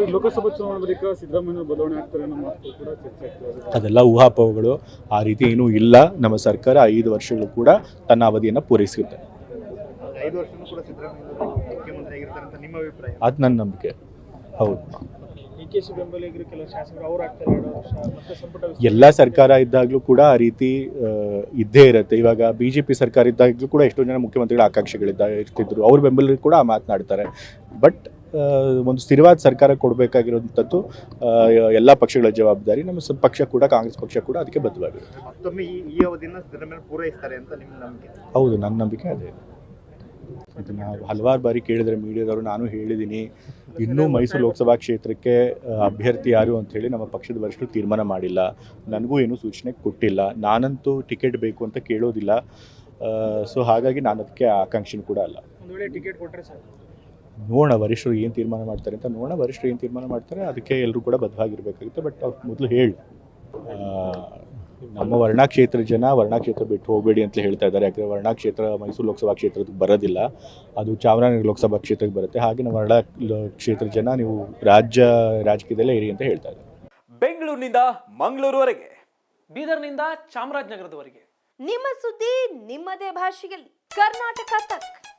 Sir Lok Sabha ಚುನಾವಣೆ ಬಳಿಕ ಸಿದ್ದರಾಮಯ್ಯ ಬದಲಾವಣೆ ಆಗ್ತಾರೆ ಅನ್ನೋ ಮಾತು ಕೂಡ ಚರ್ಚೆ ಆಗ್ತಿದೆ ಅದೆಲ್ಲ ಊಹಾಪೋಹಗಳು. ಆ ರೀತಿ ಏನೂ ಇಲ್ಲ. ನಮ್ಮ ಸರ್ಕಾರ ಐದು ವರ್ಷಗಳು ಕೂಡ ತನ್ನ ಅವಧಿಯನ್ನು ಪೂರೈಸುತ್ತೆ. ಐದು ವರ್ಷನೂ ಕೂಡ ಸಿದ್ದರಾಮಯ್ಯ ಮುಖ್ಯಮಂತ್ರಿ ಆಗಿರ್ತಾರೆ ಅಂತ ನಿಮ್ಮ ಅಭಿಪ್ರಾಯ? ಅದು ನನ್ನ ನಂಬಿಕೆ. ಹೌದು. ಡಿ ಕೆ ಶಿ ಬೆಂಬಲಿಗರು ಕೆಲವು ಶಾಸಕರು ಅವ್ರು ಆಗ್ತಾರೆ ಎರಡು ವರ್ಷ ಮತ್ತೆ ಸಂಪುಟ ವಿಸ್ತರಣೆ. ಎಲ್ಲ ಸರ್ಕಾರ ಇದ್ದಾಗಲೂ ಕೂಡ ಆ ರೀತಿ ಆ, ಇದ್ದೇ ಇರುತ್ತೆ. ಇವಾಗ ಬಿ ಜೆ ಪಿ ಸರ್ಕಾರ ಇದ್ದಾಗಲೂ ಕೂಡ ಎಷ್ಟೋ ಜನ ಮುಖ್ಯಮಂತ್ರಿಗಳ ಆಕಾಂಕ್ಷೆಗಳಿದ್ದ ಇರ್ತಿದ್ರು. ಅವ್ರ ಬೆಂಬಲಿಗರು ಕೂಡ ಮಾತನಾಡ್ತಾರೆ. ಬಟ್ ಒಂದು ಸ್ಥಿರವಾದ ಸರ್ಕಾರ ಕೊಡಬೇಕಾಗಿರುವಂಥದ್ದು ಎಲ್ಲ ಪಕ್ಷಗಳ ಜವಾಬ್ದಾರಿ. ನಮ್ಮ ಪಕ್ಷ ಕೂಡ ಕಾಂಗ್ರೆಸ್ ಪಕ್ಷ ಕೂಡ ಅದಕ್ಕೆ ನಂಬಿಕೆ? ಹೌದು ನನ್ನ ನಂಬಿಕೆ ಅದೇ. ಇದನ್ನು ಹಲವಾರು ಬಾರಿ ಕೇಳಿದರೆ ಮೀಡಿಯಾದವರು ನಾನು ಹೇಳಿದ್ದೀನಿ ಇನ್ನೂ ಮೈಸೂರು ಲೋಕಸಭಾ ಕ್ಷೇತ್ರಕ್ಕೆ ಅಭ್ಯರ್ಥಿ ಯಾರು? ಅಂತ ಹೇಳಿ ನಮ್ಮ ಪಕ್ಷದ ವರಿಷ್ಠರು ತೀರ್ಮಾನ ಮಾಡಿಲ್ಲ. ನನಗೂ ಏನೂ ಸೂಚನೆ ಕೊಟ್ಟಿಲ್ಲ. ನಾನಂತೂ ಟಿಕೆಟ್ ಬೇಕು ಅಂತ ಕೇಳೋದಿಲ್ಲ. ಸೊ ಹಾಗಾಗಿ ನಾನು ಅದಕ್ಕೆ ಆಕಾಂಕ್ಷೆ ಕೂಡ ಅಲ್ಲ. ಒಂದು ಟಿಕೆಟ್ ಕೊಟ್ಟರೆ ಸರ್ ನೋಡೋಣ ವರಿಷ್ಠರು ಏನು ತೀರ್ಮಾನ ಮಾಡ್ತಾರೆ ಅಂತ ನೋಡೋಣ ವರಿಷ್ಠರು ಏನು ತೀರ್ಮಾನ ಮಾಡ್ತಾರೆ ಅದಕ್ಕೆ ಎಲ್ಲರೂ ಕೂಡ ಬದ್ಧವಾಗಿರಬೇಕಾಗುತ್ತೆ. ಬಟ್ ಅವ್ರು ಮೊದಲು ಹೇಳಿ. ನಮ್ಮ ವರ್ಣಾಕ್ಷೇತ್ರ ಜನ ವರ್ಣಾಕ್ಷೇತ್ರ ಬಿಟ್ಟು ಹೋಗಬೇಡಿ ಅಂತ ಹೇಳ್ತಾ ಇದ್ದಾರೆ. ಯಾಕಂದರೆ ವರ್ಣಾಕ್ಷೇತ್ರ ಮೈಸೂರು ಲೋಕಸಭಾ ಕ್ಷೇತ್ರಕ್ಕೆ ಬರೋದಿಲ್ಲ. ಅದು ಚಾಮರಾಜನಗರ ಲೋಕಸಭಾ ಕ್ಷೇತ್ರಕ್ಕೆ ಬರುತ್ತೆ. ಹಾಗೆ ನಮ್ಮ ವರ್ಣಾ ಕ್ಷೇತ್ರ ಜನ ನೀವು ರಾಜ್ಯ ರಾಜಕೀಯದಲ್ಲೇ ಇರಿ ಅಂತ ಹೇಳ್ತಾ ಇದ್ದಾರೆ. ಬೆಂಗಳೂರಿನಿಂದ ಮಂಗಳೂರುವರೆಗೆ ಬೀದರ್ನಿಂದ ಚಾಮರಾಜನಗರದವರೆಗೆ. ನಿಮ್ಮ ಸುದ್ದಿ ನಿಮ್ಮದೇ ಭಾಷೆಯಲ್ಲಿ. ಕರ್ನಾಟಕ ತಕ್.